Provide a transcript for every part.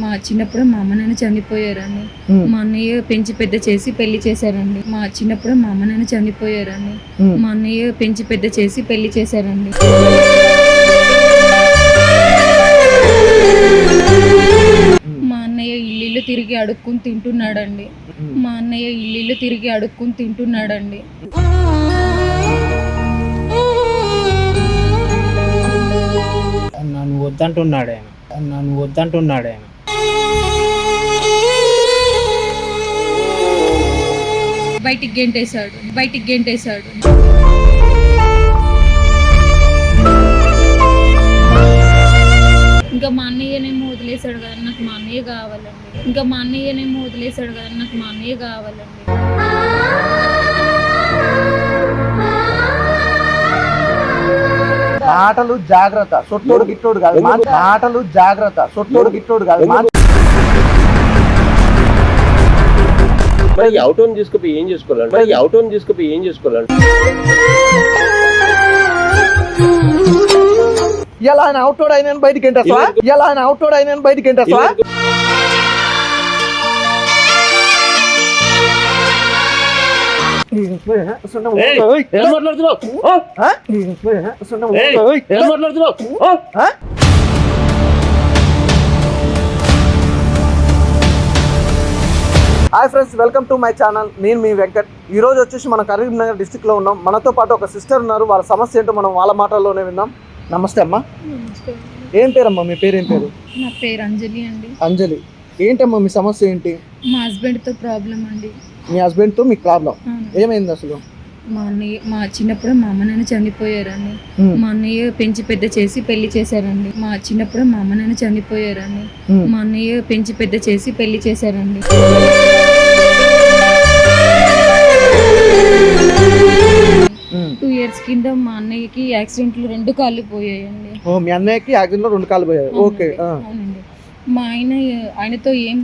మా చిన్నప్పుడు మా అమ్మ నాన్న చనిపోయారండి మా అన్నయ్య పెంచి పెద్ద చేసి పెళ్ళి చేశారండి. మా చిన్నప్పుడు మా అమ్మ నాన్న చనిపోయారండి. మా అన్నయ్య పెంచి పెద్ద చేసి పెళ్ళి చేశారండి. మా అన్నయ్య ఇల్లు తిరిగి అడుక్కుని తింటున్నాడండి. మా అన్నయ్య ఇల్లు తిరిగి అడుక్కుని తింటున్నాడండి. నన్ను వద్దంటున్నాడు ఆయన. నన్ను వద్దంటున్నాడు ఆయన. బయటికి గెంటేశాడు బయటికి గెంటేశాడు. ఇంకా మా అన్నయ్యనేమో వదిలేశాడు కదా నాకు మా అన్నయ్య కావాలండి. ఇంకా మా అన్నయ్యనేమో వదిలేశాడు కదా నాకు మా అన్నయ్య కావాలండి. మాటలు జాగ్రత్త. సొట్టోడు గిట్టోడు కాదు. మాటలు జాగ్రత్త. సొట్టోడు గిట్టోడు కాదు. మరి అవుట్ అవున్ తీసుకుపోయి ఏం చేసుకోవాలండి మరి అవుట్ అవున్ తీసుకుపోయి ఏం చేసుకోవాలండి ఇలా ఆయన అవుటోడ్ అయిన బయటికి ఎంటేస్తా ఇలా ఆయన అవుటోడ్ అయిన బయటికి ఎంటేస్తా ఏయ్, ఏం మాట్లాడుతున్నావు? ఏం మాట్లాడుతున్నావు? Hi friends welcome to my channel. నేను మీ వెంకట్. ఈ రోజు వచ్చేసి మన కరీంనగర్ డిస్టిక్లో ఉన్నాం. మనతో పాటు ఒక సిస్టర్ ఉన్నారు. వాళ్ళ సమస్య ఏంటో మనం వాళ్ళ మాటల్లోనే విందాం. నమస్తే అమ్మా. ఏం పేరమ్మా? మీ పేరు ఏం పేరు? నా పేరు అంజలి అండి. అంజలి. ఏంటమ్మా మీ సమస్య ఏంటి? మా హస్బెండ్తో ప్రాబ్లం అండి. మీ హస్బెండ్తో మీకు ప్రాబ్లం. ఏమైంది అసలు? మా అన్నయ్య మా చిన్నప్పుడు మా అమ్మ నాన్న చనిపోయారండి మా అన్నయ్య పెంచి పెద్ద చేసి పెళ్ళి చేశారండి. మా చిన్నప్పుడు మా అమ్మ నాన్న చనిపోయారండి మా అన్నయ్య పెంచి పెద్ద చేసి పెళ్ళి చేశారండి. టూ ఇయర్స్ కింద మా అన్నయ్యకి యాక్సిడెంట్లు రెండు కాళ్ళు పోయాయండి. ఓ మీ అన్నయ్యకి యాక్సిడెంట్లో రెండు కాలు పోయాయి. ఓకే ఆ. అవునండి. మా ఆయన ఆయనతో ఏం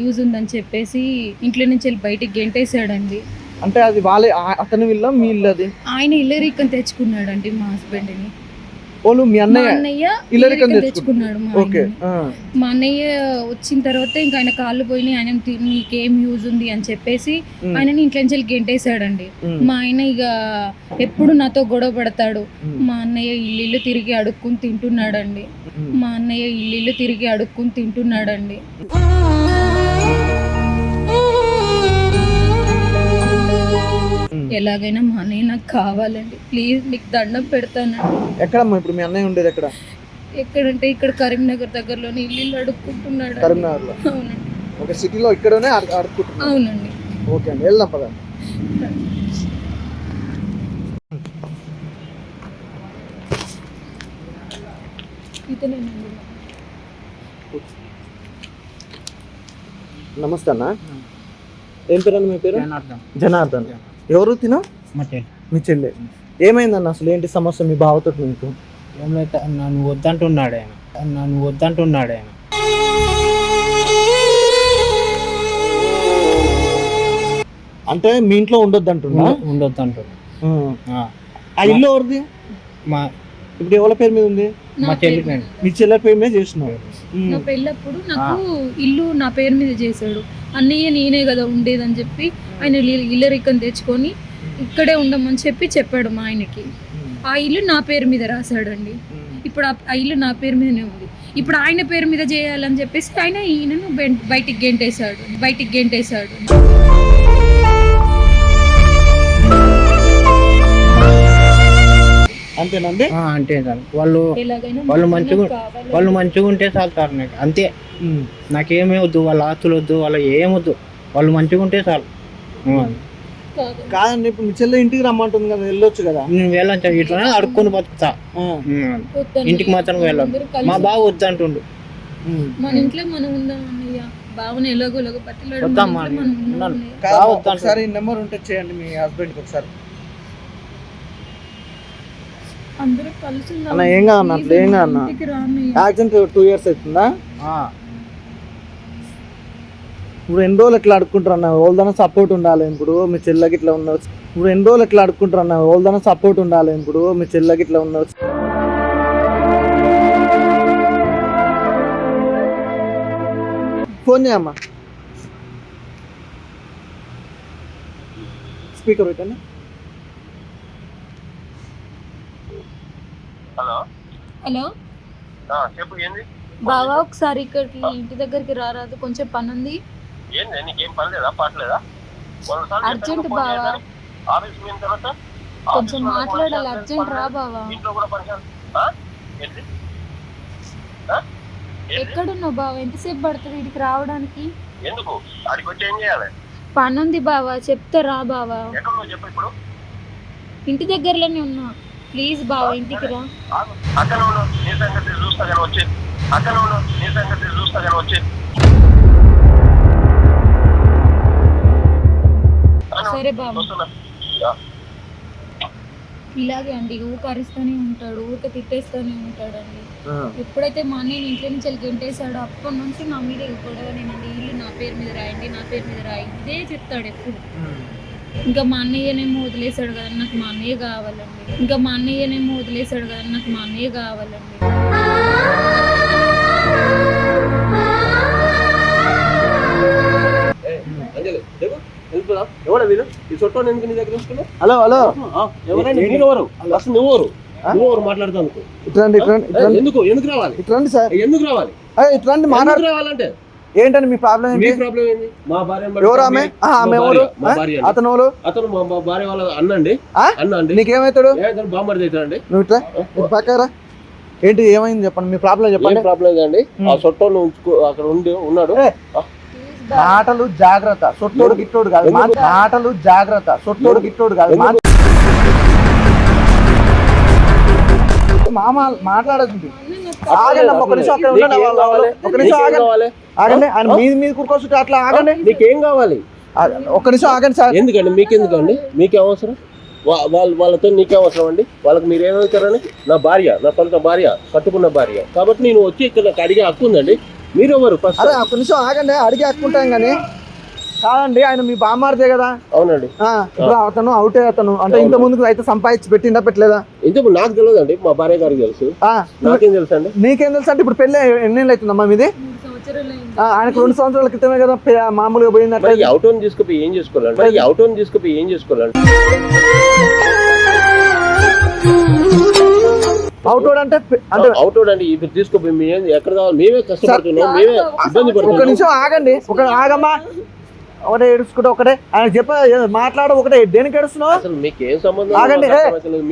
యూజ్ ఉందని చెప్పేసి ఇంట్లో నుంచి వెళ్ళి బయటికి గెంటేశాడండి. అంటే అది వాళ్ళే అతని వీళ్ళ మీ ఇల్లు అది ఆయన ఇల్లరికం తెచ్చుకున్నాడండి మా హస్బెండ్ని. ఓలు మీ అన్నయ్య అన్నయ్య ఇల్లరికం తెచ్చుకున్నాడు. తెచ్చుకున్నాడు మా ఓకే. మా అన్నయ్య వచ్చిన తర్వాత ఇంకా ఆయన కాళ్ళు పోయినాయి ఆయన నీకేం యూజ్ ఉంది అని చెప్పేసి ఆయనని ఇంట్లో నుంచి వెళ్ళి గెంటేశాడండి. మా ఆయన ఇక ఎప్పుడు నాతో గొడవ పడతాడు. మా అన్నయ్య ఇల్లు తిరిగి అడుక్కుని తింటున్నాడండి. మా అన్నయ్య ఇల్లు తిరిగి అడుక్కుని తింటున్నాడండి. ఎలాగైనా మా అన్నయ్య నాకు కావాలండి. ప్లీజ్ మీకు దండం పెడతానండి ఎక్కడమ్మా ఇప్పుడు మీ అన్నయ్య ఉండేది ఎక్కడ? ఎక్కడంటే ఇక్కడ కరీంనగర్ దగ్గరలోనే ఇల్లు అడుక్కుంటున్నాడు కరీంనగర్లో అవునండి. ఒక సిటీలో ఇక్కడనే అడు- అడుక్కుంటున్నాం అవునండి. ఓకే అండి వెళ్దాం పద. నమస్తే అన్న. ఏం పేరు అన్న మీ పేరు? జనార్దన్. ఎవరు తిన? మా చెల్లి. ఏమైందన్న అసలు? ఏంటి సమస్య మీ బావతో మీకు ఏం లేదు నన్ను వద్దంటున్నాడు ఆయన. నన్ను వద్దంటున్నాడు ఆయన. అంటే మీ ఇంట్లో ఉండొద్దు అంటున్నా ఉండొద్దు అంటున్నాడు ఆ ఇల్లు ఎవరిది? మా ఇప్పుడు ఎవరి పేరు మీద ఉంది? నా మా చెల్లి పేరు- మీ చెల్లె పేరు మీద చేస్తున్నావు నా పెళ్ళప్పుడు నాకు ఇల్లు నా పేరు మీద చేశాడు. అన్నయ్య నేనే కదా ఉండేదని చెప్పి ఆయన ఇల్లు- ఇల్లరికం తెచ్చుకొని ఇక్కడే ఉండమని చెప్పి చెప్పాడు మా ఆయనకి. ఆ ఇల్లు నా పేరు మీద రాశాడండి. ఇప్పుడు ఆ- ఆ ఇల్లు నా పేరు మీదనే ఉంది. ఇప్పుడు ఆయన పేరు మీద చేయాలని చెప్పేసి ఆయన ఈయనను బెం- బయటికి గెంటేశాడు. బయటికి గెంటేశాడు. అంతేనండి ఆ, అంటే చాలు వాళ్ళు ఎలాగైనా వాళ్ళు మంచిగా. వాళ్ళు మంచిగా ఉంటే చాలు సార్ నాకు. అంతే. నాకేమీ వద్దు వాళ్ళ ఆస్తులు వద్దు వాళ్ళ ఏమొద్దు వాళ్ళు మంచిగా ఉంటే చాలు. కాదండి ఇప్పుడు మీ చెల్లె ఇంటికి రమ్మంటుంది కదా వెళ్ళొచ్చు కదా? నేను వెళ్ళని ఇట్లా అడుక్కొని బతుకుతా. ఇంటికి మాత్రం వెళ్ళను మా బావ వద్దంటుండు. మన ఇంట్లో మనం ఉందాం అన్నయ్య బావని ఎలాగో ఎలాగో బావ వద్దంటాడు. ఒకసారి నెంబర్ ఉంటే చేయండి మీ హస్బెండ్ ఒకసారి. అన్న, ఏం కాదన్న, అట్లా ఏం కాదన్న. యాక్సిడెంట్ టూ ఇయర్స్ అవుతుందా? ఆ. ఇప్పుడు ఎన్ని రోజులు ఎట్లా అడుక్కుంటారు అన్న? ఓల్దన సపోర్ట్ ఉండాలి ఇప్పుడు మీ చెల్లెకి ఇట్లా ఉన్న ఇప్పుడు ఎన్ని రోజులు ఎట్లా అడుక్కుంటారు అన్న? ఓల్దన సపోర్ట్ ఉండాలి ఇప్పుడు మీ చెల్లెకి ఇట్లా ఉన్న ఫోన్ చేయమ్మా. స్పీకర్ పెట్టండి. హలో. హలో. చెప్పు ఏంది? బావా ఒకసారి ఇక్కడికి ఇంటి దగ్గరికి రారాదు కొంచెం పని ఉంది ఏంది నీకేం పని లేదా? పాటలేదా అర్జెంట్ బావా. ఆఫీస్ పోయిన తర్వాత కొంచెం మాట్లాడాలి అర్జెంట్ రా బావా. ఇంట్లో కూడా ఏంటి ఎక్కడున్నావు బావా? ఎంతసేపు పడుతుంది ఇక్కడికి రావడానికి? ఎందుకు? అడిగి వచ్చి ఏం చేయాలి? పని ఉంది బావా చెప్తే రా బావా. ఎక్కడ చెప్పు ఇప్పుడు? ఇంటి దగ్గరలోనే ఉన్నా. ప్లీజ్ బావా ఇంటికి రా. అక్కడ నీ సంగతి చూస్తా కానీ వచ్చి. అక్కడ నీ సంగతి చూస్తా కానీ వచ్చి. సరే. యా. ఇలాగే అండి ఊక అరుస్తూనే ఉంటాడు ఊక తిట్టేస్తూనే ఉంటాడండి. ఎప్పుడైతే మా అన్నయ్య ఇంట్లో నుంచి వెళ్ళి గెంటేశాడో అప్పటి నుంచి నా మీద గొడవనేనండి ఇల్లు నా పేరు మీద రాయండి నా పేరు మీద రాయి. ఇదే చెప్తాడు ఎప్పుడు. ఇంకా మా అన్నయ్యనేమో వదిలేశాడు కదా నాకు మా అన్నయ్య కావాలండి. ఇంకా మా అన్నయ్యనేమో వదిలేశాడు కదా నాకు మా అన్నయ్య కావాలండి. అంజలి, చెప్పు. వెళ్ళిపోదాం. ఎవడా వీరు ఈ చుట్టూ ఎందుకు నీ దగ్గర ఉంచుకున్నావు? Hello hello. ఎవరైనా ఎవరు? అసలు ఎవరు? ఎవరు మాట్లాడుతాను ఇట్రండి ఇట్రండి ఎందుకు? ఎందుకు రావాలి? ఇట్రండి సార్. ఎందుకు రావాలి? ఇట్రండి మాట్లాడు ఎందుకు రావాలంటే? ఏంటండి మీ ప్రాబ్లం మీ ఏంటి ప్రాబ్లం ఏంది? మా భార్య ఎవరు ఆమె? ఆమె ఎవరు? మా ఆ? భార్య అండి. అతను ఎవరు అతను మా భార్య వాళ్ళ అన్న అండి? అన్న అండి. నీకేమవుతాడు బామ్మడి అవుతాడండి నువ్వు ఇట్రా ఇటు పక్కరా? ఏంటి ఏమైంది చెప్పండి మీ ప్రాబ్లం చెప్పండి. ప్రాబ్లం లేదండి. ఆ ఉంచుకో అక్కడ ఉండి ఉన్నాడు. మాటలు జాగ్రత్త. సొట్టోడు గిట్టోడు కాదు. మాటలు జాగ్రత్త. సొట్టోడు గిట్టోడు కాదు. మామ మాట్లాడదు ఆగండి ఒక నిమిషం అక్కడ ఉండండి కావాలి? ఒక నిమిషం ఆగండి. కావాలి? ఆగండి ఆయన మీది మీద అట్లా ఆగండి. నీకేం కావాలి? ఆ, ఒక్క నిమిషం ఆగండి సార్. ఎందుకండి? మీకెందుకండి? మీకే అవసరం వాళ్ళ వాళ్ళతో నీకే అవసరం అండి? వాళ్ళకి మీరు ఏమవుతారని నా భార్య నా సొంత భార్య కట్టుకున్న భార్య. కాబట్టి నేను వచ్చి ఇక్కడ అడిగే హక్కు ఉందండి. మీరెవరు? ఫస్ట్ ఒక్క నిమిషం ఆగండి అడిగి హక్కుంటాం కానీ కాదండి ఆయన మీ బామ్మారిదే కదా? అవునండి. ఇప్పుడు అతను అవుటే అతను. అంటే ఇంత ముందుకు అయితే సంపాదించి పెట్టిందా పెట్టలేదా? ఇంతకు నాకు తెలియదండి మా భార్య గారికి తెలుసు. నాకేం తెలుసు అండి నీకేం తెలుసు అంటే ఇప్పుడు పెళ్ళి ఎన్నేళ్ళు అవుతుందమ్మా మీది? ఆయనకు రెండు సంవత్సరాల క్రితమే కదా మామూలుగా పోయింది అట్లా మరి ఈ అవుటోన్ తీసుకుపోయి ఏం చేసుకోవాలండి? ఈ అవుటోన్ తీసుకుపోయి ఏం చేసుకోవాలండి? అవుట్ అంటే అంటే అండి ఇప్పుడు తీసుకుపోయి ఎక్కడ కావాలి? మేమే కష్టపడుతున్నాం మేమే ఇబ్బంది ఒక నిమిషం ఆగండి ఒక ఆగమ్మా. ఒకటే ఏడుచుకుంటే ఒకటే. ఆయన చెప్ప మాట్లాడ ఒకటే. దేనికి ఏడుస్తున్నావు? అసలు మీకు ఏం సంబంధం ఆగండి.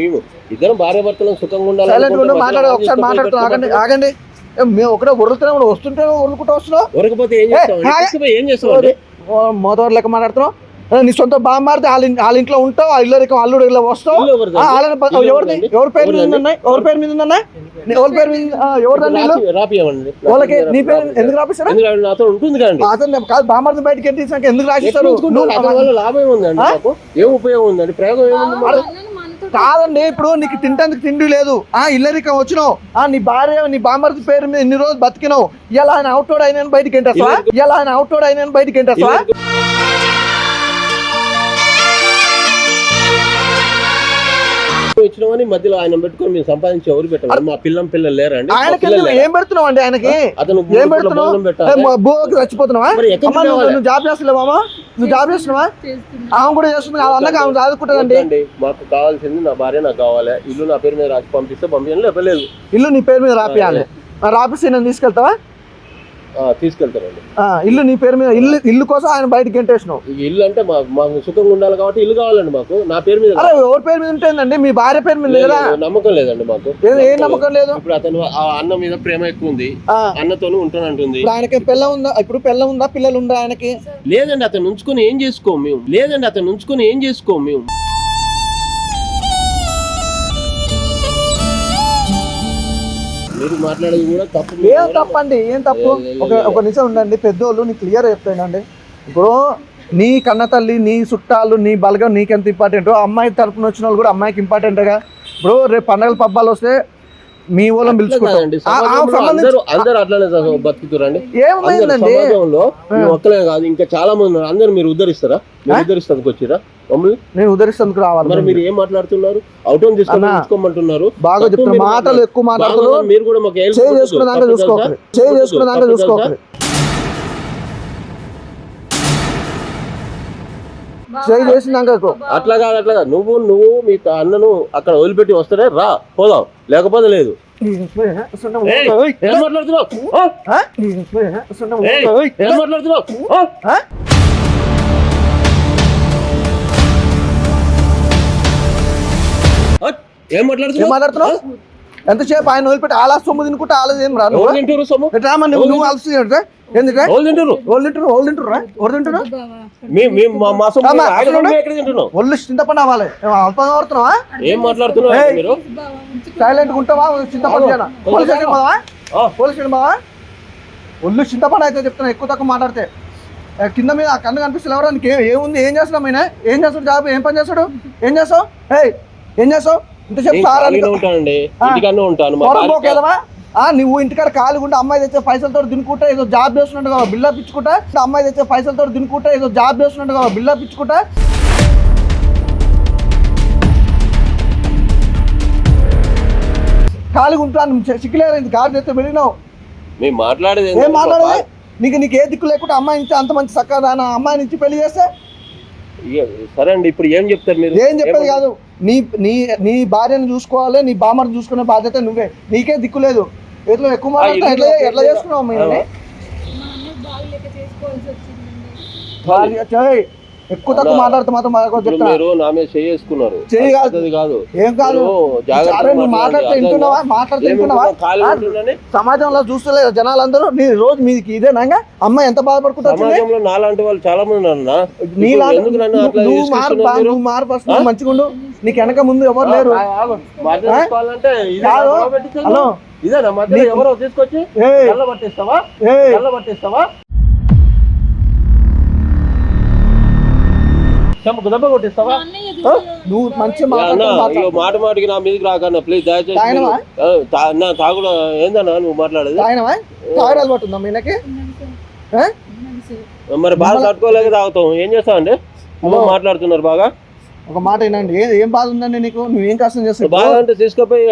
మేము? ఇద్దరం భార్య భర్తలను సుఖంగా ఉండాలి సైలెంట్ ఉండు మాట్లాడు ఒకసారి మాట్లాడుతున్నాం ఆగండి ఆగండి. మేము ఒకటే వరులుతూనే ఉన్నాం, వస్తుంటే వరులుకుంటూ వస్తున్నావు ఉరకపోతే ఏం చేస్తామండి ఏ, మోతవర్ లెక్క మాట్లాడుతున్నావు. నీ సొంత బాగా మారితే వాళ్ళ వాళ్ళ ఇంట్లో ఉంటావు ఆ ఇల్లు అల్లుడు ఇలా వస్తావు. వాళ్ళని ఎవరిది? ఎవరి పేరు మీద? ఉన్నాయి ఎవరి పేరు మీద ఉన్నాయి ఎవరి పేరు మీద రాపియమండి వాళ్ళకి నీ పేరు ఎందుకు రాపిస్తారా? ఎందుకంటే నాతో ఉంటుంది కదండి. అతను కాదు బామ్మర్ది బయటకి ఎట్టించాక ఎందుకు రాసిస్తారు? లాభం ఏముందండి ఏం ఉపయోగం ఉందండి? ప్రయోగం ఏముంది కాదండి ఇప్పుడు నీకు తింటానికి తిండి లేదు. ఆ ఇల్లరికం వచ్చినావు. ఆ నీ భార్య నీ బామ్మర్ది పేరు మీద ఇన్ని రోజులు బతికినావు. ఇలా ఆయన అవుట్డోర్ అయిన బయటికి ఎంటేస్తావా? ఇలా ఆయన అవుట్డోర్ అయిన బయటికి ఎంటేస్తావా? ఇచ్చినామని మధ్యలో ఆయన పెట్టుకొని మేము సంపాదించి ఎవరు పెట్టాలి మా పిల్లం పిల్లలు లేరండి. ఆయనకి? ఏం పెడుతున్నావు అండి ఆయనకి? అతను ఏం పెడుతున్నావు? భూకి చచ్చిపోతున్నావా? నువ్వు జాబ్ చేస్తున్నావా? నువ్వు జాబ్ చేస్తున్నావా? చేస్తున్నా. ఆమె కూడా చేస్తుంది. ఆమె చదువుకుంటుందండి. మాకు కావాల్సింది నా భార్య నాకు కావాలి. ఇల్లు నా పేరు మీద రాసి పంపిస్తే పంపించండి లేపలేదు ఇల్లు నీ పేరు మీద రాపియాలి రాపిస్తే నేను తీసుకెళ్తావా? తీసుకెళ్తానండి ఆ, ఇల్లు నీ పేరు మీద ఇల్లు ఇల్లు కోసం ఆయన బయటికి ఎంటేసినావు ఈ ఇల్లు అంటే మాకు సుఖంగా ఉండాలి కాబట్టి ఇల్లు కావాలండి మాకు. నా పేరు మీద అరే ఎవరి పేరు మీద ఉంటుందండి? మీ భార్య పేరు మీద లేదు, నమ్మకం లేదండి మాకు. ఏ- నమ్మకం లేదు? ఇప్పుడు అతను ఆ అన్న మీద ప్రేమ ఎక్కువ ఉంది. అన్నతోనూ ఉంటానంటుంది ఇప్పుడు ఆయనకి పిల్ల ఉందా? ఇప్పుడు పిల్ల ఉందా? పిల్లలు ఉందా ఆయనకి? లేదండి అతను ఉంచుకొని ఏం చేసుకోం మేము? లేదండి అతను ఉంచుకొని ఏం చేసుకోం మేము? మీరు మాట్లాడేది కూడా తప్పు ఏం తప్పండి ఏం తప్పు? ఒక ఒక నిమిషం ఉండండి పెద్దోళ్ళు నీకు క్లియర్ చెప్తానండి. ఇప్పుడు నీ కన్న తల్లి నీ చుట్టాలు నీ బలగం నీకెంత ఇంపార్టెంట్ అమ్మాయి తరపున వచ్చిన వాళ్ళు కూడా అమ్మాయికి ఇంపార్టెంట్గా ఇప్పుడు రేపు పండగల పబ్బాలు వస్తే మీ వాళ్ళని పిలుచుకుంటాం ఏమైందండి ఒక్కలే కాదు ఇంకా చాలా మంది ఉన్నారు. అందరూ మీరు ఉద్ధరిస్తారా? రావాలి మరి మీరు ఏం మాట్లాడుతున్నారు అవుట్ బాగా మాటలు ఎక్కువ మాట్లాడుతున్నారు అట్లా కాదు అట్లా కాదు నువ్వు నువ్వు మీ అన్నను అక్కడ వదిలిపెట్టి వస్తేనే రా పోదాం లేకపోతే లేదు మాట్లాడుతున్నావు మాట్లాడుతున్నావు ఏం ఏం మాట్లాడుతున్నావు? మాట్లాడుతున్నావు ఎంతసేపు ఆయన వదిలిపెట్టి ఆలా సొమ్ము తినుకుంటే ఆలా ఏం రా ఎవరు తింటారు సొమ్ము? అమ్మ నువ్వు? నువ్వు అలసి ఎందుకంటే ఎవరు తింటారు ఓళ్ళు తింటారు ఓళ్ళు తింటారు రా ఎవరు తింటారు బావా మీ మీ మా- మా సొమ్ము ఒళ్ళు చింతపండు అవ్వాలి. అల్పంగా పడుతున్నావా ఏం మాట్లాడుతున్నావు ఏయ్. బావా. సైలెంట్ ఉంటావా? చింతపండు పోలీస్ స్టేషన్ ఆ. పోలీస్ స్టేషన్ బావా ఒళ్ళు చింతపండు అయితే చెప్తున్నా ఎక్కువ తక్కువ మాట్లాడితే. కింద మీద ఆ కన్ను కనిపిస్తుంది ఎవరో నీకు ఏ- ఏముంది? ఏం చేస్తున్నావు ఆయన ఏం చేస్తాడు జాబ్? ఏం పని చేస్తాడు ఏం చేస్తావు హే ఏం చేస్తావు ఇంతసేపు సార్ ఉంటానండి. ఇంటికన్నా ఉంటాను. నువ్వు ఇంటికాడ ఉంటే అమ్మాయి తెచ్చే పైసలతో దినుకుంటా ఏదో జాబ్ చేస్తున్నట్టు కదా బిల్లా పిచ్చుకుంటా అమ్మాయి తెచ్చే పైసలతో దినుకుంటా ఏదో జాబ్ చేస్తున్నట్టు కదా బిల్లా పిచ్చుకుంటా ఖాళీగా ఉంటాను సిక్కులేరు కారు తెస్తే వెళ్ళినావు? మేము మాట్లాడేది ఏం మాట్లాడేది? నీకు నీకు ఏ దిక్కు లేకుండా అమ్మాయి నుంచి అంత మంచి చక్కగా అమ్మాయి నుంచి పెళ్ళి చేస్తే? సరే అండి ఇప్పుడు ఏం చెప్తారు మీరు? ఏం చెప్పేది కాదు. నీ నీ నీ భార్యను చూసుకోవాలి నీ బామ్మని చూసుకునే బాధ్యత నువ్వే. నీకే దిక్కు లేదు. ఎట్లా ఎక్కువ మాట్లాడితే ఎట్లా ఎట్లా చేసుకున్నావు అమ్మాయి మా అన్న బాగా చేసుకోవాల్సి వచ్చిందండి. భార్య. ఎక్కువ తక్కువ మాట్లాడితే మాత్రం మాకు మీరు నా మీద చేసుకున్నారు చెయ్యి కాదు. ఏం కాదు. మాట్లాడితే వింటున్నావా? వింటున్నావా? సమాజంలో చూస్తలేదు జనాలందరూ. నీ రోజు మీది ఇదేనా ఇంకా? అమ్మాయి ఎంత బాధపడుకుంటా వచ్చింది? సమాజంలో నాలాంటి వాళ్ళు చాలా మంది ఉన్నారు అన్న. నీ ఇప్పుడు లాంటి- ఎందుకు నన్ను నువ్వు అట్లా నువ్వు మారు చేసుకుంటున్నారు బా- మీరు? నువ్వు మారు ఫస్ట్ నువ్వు మంచిగా ఉండు. నీకు వెనక ముందు ఎవరు లేరు? హలో. ఇదేనా? ఎవరో తీసుకొచ్చి? పట్టిస్తావా? పట్టిస్తావా? దెబ్బ కొట్టిస్తావా? నువ్వు ఇగో మాట మాటికి నా మీదకి రాకన్నా ప్లీజ్ దయచేసి నా తాగుడు ఏందన్నా నువ్వు మాట్లాడేది? తాగినవా? తాగడం అలవాటు ఉందా మీనకి. మరి బాగా తట్టుకోలేక తాగుతాం ఏం చేస్తావండి? నువ్వు మాట్లాడుతున్నారు బాగా? ఒక మాట వినండి. ఏ- ఏం బాధ ఉందండి నీకు? నువ్వు ఏం కష్టం చేస్తావు బాగా అంటే తీసుకుపోయి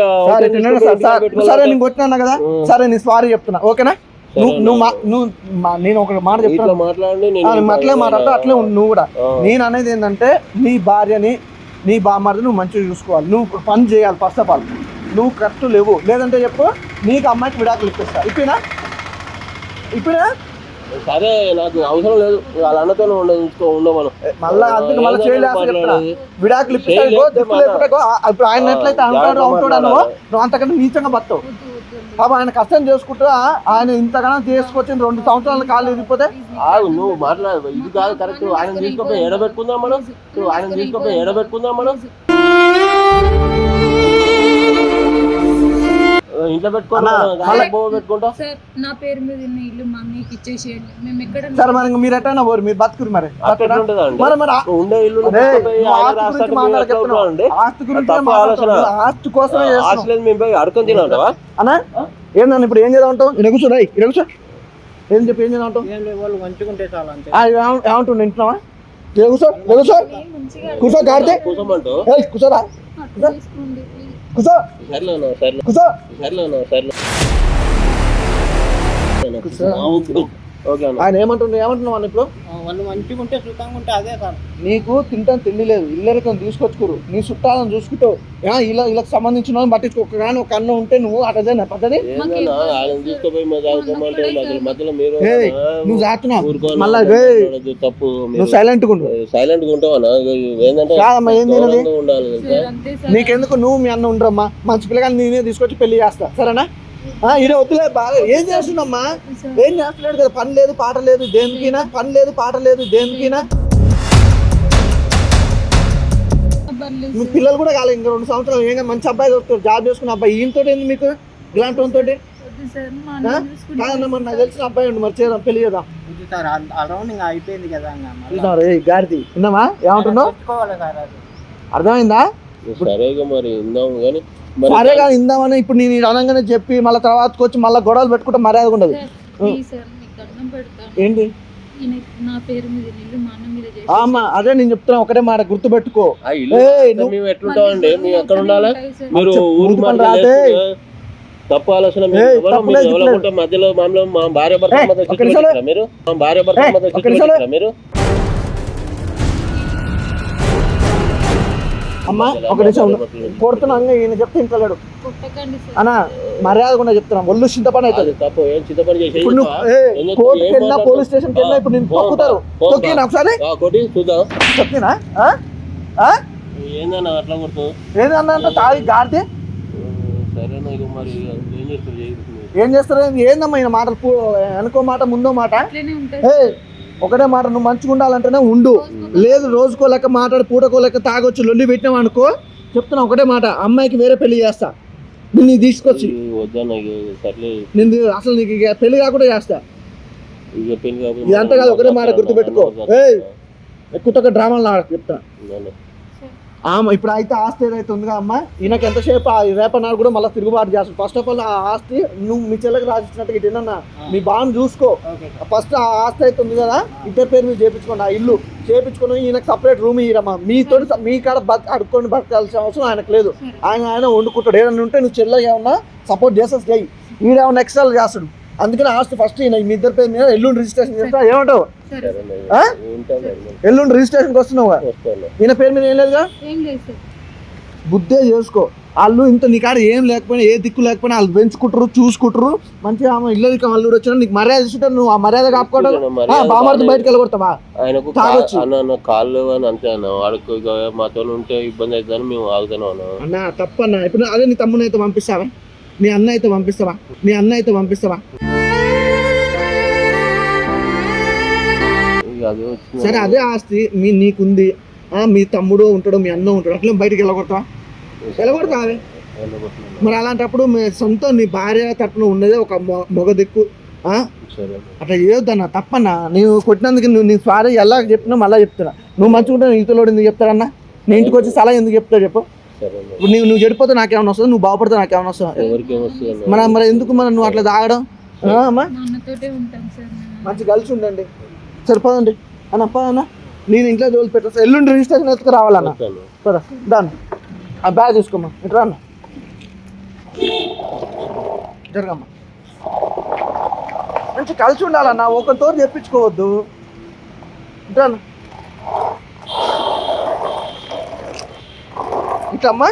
సరే నేను కొట్టినా కదా. సరే నీ సారీ చెప్తున్నా. ఓకేనా? నువ్వు నువ్వు మా- నువ్వు మా- నేను ఒక మాట చెప్తాను అట్లే మాట్లాడుతూ అట్లే నువ్వు కూడా. నేను అనేది ఏంటంటే నీ భార్యని నీ బామ్మర్ది నువ్వు మంచిగా చూసుకోవాలి. నువ్వు పని చేయాలి ఫస్ట్ ఆఫ్ ఆల్ నువ్వు కరెక్ట్ లేవు. లేదంటే చెప్పు నీకు అమ్మాయికి విడాకులు ఇప్పిస్తా ఇప్పినా? ఇప్పినా? సరే నాకు అవసరం లేదు. వాళ్ళ అన్నతోనే ఉండ ఉంచుకో ఉండమను. మళ్ళా అందుకు మళ్ళీ? విడాకులు చేయలేదు, మన- ఆ- ఇప్పుడు ఆయన ఎట్లయితే అంటాడు జాగ్రత్తగా అవుతాడు నువ్వు అంతకంటే నీచంగా బతావు. పాపం ఆయన కష్టం చేసుకుంటూ ఆయన ఇంతగానో చేసుకొచ్చి రెండు సంవత్సరాల ఇరిగిపోతే ఆగు నువ్వు మాట్లాడు. ఇది కాదు కరెక్ట్. ఆయన తీసుకుపోయి ఎడబెట్టుకుందాం మనం. నువ్వు ఆయన తీసుకుపోయి ఎడబెట్టుకుందాం మనం. ఇంట్లో పెట్టుకుంటా నా పేరు మీద ఉన్న ఇల్లు మా అన్నయ్యకి ఇచ్చేసేయండి. మేము ఎక్కడ సరే మరి మీరు ఎట్టైనా పోరు మీరు బతుకురు మరి. మరి మరి ఉండే ఇల్లు ఆస్తి గురించి? ఆస్తి పోయి అడుకొని తినంటావా అన్నా ఏందన్న ఇప్పుడు ఏం చేద్దాం ఉంటావు ఇక్కడ కూర్చో ఇక్కడ కూర్చో. ఏం చెప్పి ఏం చేద్దాం లేదు వాళ్ళు మంచిగా ఉంటే చాలు ఏమంటుండు కూర్చో కూర్చో. కూర్చో కూసమంటూ ఏయ్ కూర్చోరా. అట్లా చేసుకోండి ప్లీజ్ కూర్చో సర్లే అన్న, సర్లే కూర్చో సర్లే అన్న, సర్లే ఆ, ఓకే. ఆయన ఏమంటుండు ఏమంటున్నావు అన్న ఇప్పుడు? వాళ్ళు మంచిగా ఉంటే సుఖంగా ఉంటే అదే చాలు నీకు తింటాను తిండి లేదు ఇల్లరికం తీసుకొచ్చుకోరు. నీ చుట్టాలను చూసుకుంటావు. ఇలా వీళ్ళకి సంబంధించిన వాళ్ళని పట్టించుకోక కానీ ఒక అన్న ఉంటే నువ్వు పద్ధతి? ఆయన తీసుకుపోయి మా తాగుతామంటే మధ్యలో మీరు నువ్వు ఊరుకోవాలి, మళ్ళా తప్పు నువ్వు సైలెంట్ ఉండు. సైలెంట్గా ఉంటావా ఏంటంటే కాదమ్మా ఏం తినది? Sir sir. నీకెందుకు నువ్వు మీ అన్న ఉండరమ్మా? మంచి పిల్లగాని నేనే తీసుకొచ్చి పెళ్ళి చేస్తా. సరేనా? ఈడే వద్దులే బాగా ఏం చేస్తున్నామ్మా? ఏం చేస్తున్నాడు కదా పని లేదు పాట లేదు దేనికినా పని లేదు పాట లేదు దేనికినా. మీ. పిల్లలు కూడా కాలేదు ఇంకా రెండు సంవత్సరాలు ఏం కాదు, మంచి అబ్బాయి దొరుకుతాడు జాబ్ చేసుకున్న అబ్బాయి. ఈయనతో ఏంది మీకు? ఇలాంటి. కాదన్న మరి నాకు తెలిసిన అబ్బాయి ఉండి మరి చేద్దాం పెళ్ళి చేద్దాం. ఇది సార్ అరౌండ్ ఇంకా అయిపోయింది కదా ఇంకా మళ్ళా. చూసినారు ఏ గాడిది విన్నామా ఏమంటున్నావు? తెచ్చుకోవాలి సార్ అది. అర్థమైందా? సరేగా మరి ఇందాము కానీ సరే కానీ ఇందామని ఇప్పుడు నేను అనగానే చెప్పి మళ్ళీ తర్వాతకి వచ్చి మళ్ళీ గొడవలు పెట్టుకుంటే మర్యాద ఉండదు. ఏంటి? ఈయన నా పేరు మీద ఇల్లు మా అన్న మీద చేసి ఆ అమ్మ అదే నేను చెప్తున్నా ఒకటే మాట గుర్తుపెట్టుకో. ఎట్లుంటామండి? మేము ఎక్కడ ఉండాలి. మీరు చెప్పు, ఊరు ముందు పని మాట రాదే. తప్పు ఆలోచన మధ్యలో మామూలు మా భార్య భర్త మీరు? మా భార్య భర్త మీరు? అమ్మా ఒక నిమిషం ఉండు. కొడుతున్నా ఇంకా ఈయన చెప్తే ఇంటలేడు అన్న మర్యాద కూడా చెప్తున్నా. ఒళ్ళు చింతపని అవుతుంది. ఇప్పుడు నువ్వు కోర్టుకి వెళ్ళినా పోలీస్ స్టేషన్కి వెళ్ళినా ఇప్పుడు నేను తొక్కుతారు. తొక్కినా ఒకసారి? తొక్కినా? ఏందన్నా అట్లా కొడుతూ? ఏదన్నా తాగి గాడితే? ఏం చేస్తారు? చేయి ఏం చేస్తారు? ఏందమ్మా ఈయన మాటలు? వెనుకో మాట ముందో మాట? ఒకటే మాట నువ్వు మంచిగా ఉండాలంటేనే ఉండు. లేదు రోజుకోలేక మాట్లాడి పూటకోలేక తాగొచ్చు లొల్లి పెట్టినావు అనుకో చెప్తున్నా ఒకటే మాట అమ్మాయికి వేరే పెళ్ళి చేస్తా నిన్ను తీసుకొచ్చి. నిన్ను అసలు నీకు ఇక పెళ్ళి కాకుండా చేస్తా. ఇదంతా కాదు ఒకటే మాట గుర్తుపెట్టుకో. ఎక్కువ డ్రామాలు నాకు చెప్తా. ఆమె ఇప్పుడు అయితే ఆస్తి ఏదైతే ఉందిగా అమ్మ ఈయనకి ఎంతసేపు ఆ రేపన్నాడు కూడా మళ్ళీ తిరుగుబాటు చేస్తాడు ఫస్ట్ ఆఫ్ ఆల్ ఆ ఆస్తి నువ్వు మీ చెల్లెకి రాసిచ్చినట్టు ఇటన్నా మీ బాను చూసుకో. ఫస్ట్ ఆ ఆస్తి అయితే ఉంది కదా ఇద్దరు పేరు మీరు చేపించుకోండి. ఆ ఇల్లు చేపించుకొని ఈయనకు సపరేట్ రూమ్ ఇయ్యరమ్మా. మీతో మీ కాడ బత్ అడుక్కొని బతకాల్సిన అవసరం ఆయనకు లేదు. ఆయన ఆయన వండుకుంటాడు. ఏదైనా ఉంటే నువ్వు చెల్లె ఏమన్నా సపోర్ట్ చేసేసి చేయి ఈడేమన్నా ఎక్స్ట్రా చేస్తాడు. అందుకని ఆస్తి ఫస్ట్ మీ ఇద్దరు పేరు మీద ఎల్లుండి రిజిస్ట్రేషన్ చేస్తా. ఏమంటావు. ఎల్లుండి రిజిస్ట్రేషన్కి వస్తున్నావు? ఈయన పేరు మీద ఏం లేదుగా? ఏం లేదు సార్. బుద్ధే చేసుకో. వాళ్ళు ఇంత నీ కాడ ఏం లేకపోయినా ఏ దిక్కు లేకపోయినా వాళ్ళు పెంచుకుంటారు చూసుకుంటారు. మంచిగా ఆమె ఇల్లు అల్లుడు వచ్చినా నీకు మర్యాద ఇస్తుంటారు నువ్వు ఆ మర్యాద కాపుకోవడం? బామర్ది. బయటకు వెళ్ళగొడతావా? ఆయనకు అన్న కాళ్ళు అని అంతే అన్న. వాడికి ఇక మాతో ఉంటే ఇబ్బంది అవుతుందని మేము ఆగుతాను అన్న. అన్న తప్పన్న. ఇప్పుడు అదే నీ తమ్ముని అయితే పంపిస్తావా? నీ అన్న అయితే పంపిస్తావా? నీ అన్న అయితే పంపిస్తావా? అదే సరే అదే ఆస్తి. మీ నీకుంది. మీ తమ్ముడు ఉంటాడు మీ అన్న ఉంటాడు అట్లా బయటకు వెళ్ళగొడతావా? వెళ్ళగొడతావే వెళ్ళగొట్టున్నాను. మరి అలాంటప్పుడు మీ సొంత నీ భార్య తరపున ఉన్నదే ఒక మొగ దిక్కు అట్లా చేయొద్దన్న తప్పన్నా. నీవు కొట్టినందుకు నువ్వు నీ సారీ ఎలా చెప్పినా మళ్ళీ చెప్తున్నా. నువ్వు మంచిగా ఉంటే ఈతలోడు ఎందుకు చెప్తారన్నా? నీ ఇంటికి వచ్చి సలహా ఎందుకు చెప్తావు చెప్పు. ఇప్పుడు నువ్వు నువ్వు చెడిపోతే నాకేమైనా వస్తుంది? నువ్వు బాగుపడితే నాకేమైనా వస్తుంది? అన్న? మరి ఎందుకు మరి నువ్వు అట్లా తాగడం? సార్. మంచి కలిసి ఉండండి. సరిపోదండి అన్న పదన్న. నేను ఇంట్లో రోజులు పెట్టేస్తా ఎల్లుండి రిజిస్ట్రేషన్ ఎత్తుకు రావాలన్న. పద దాన్ని ఆ బ్యాగ్ తీసుకోమ్మా. ఇట్రా అన్న. జరగమ్మా. మంచి కలిసి ఉండాలన్న. ఒకరితో చెప్పించుకోవద్దు ఇట్రా అన్న. utama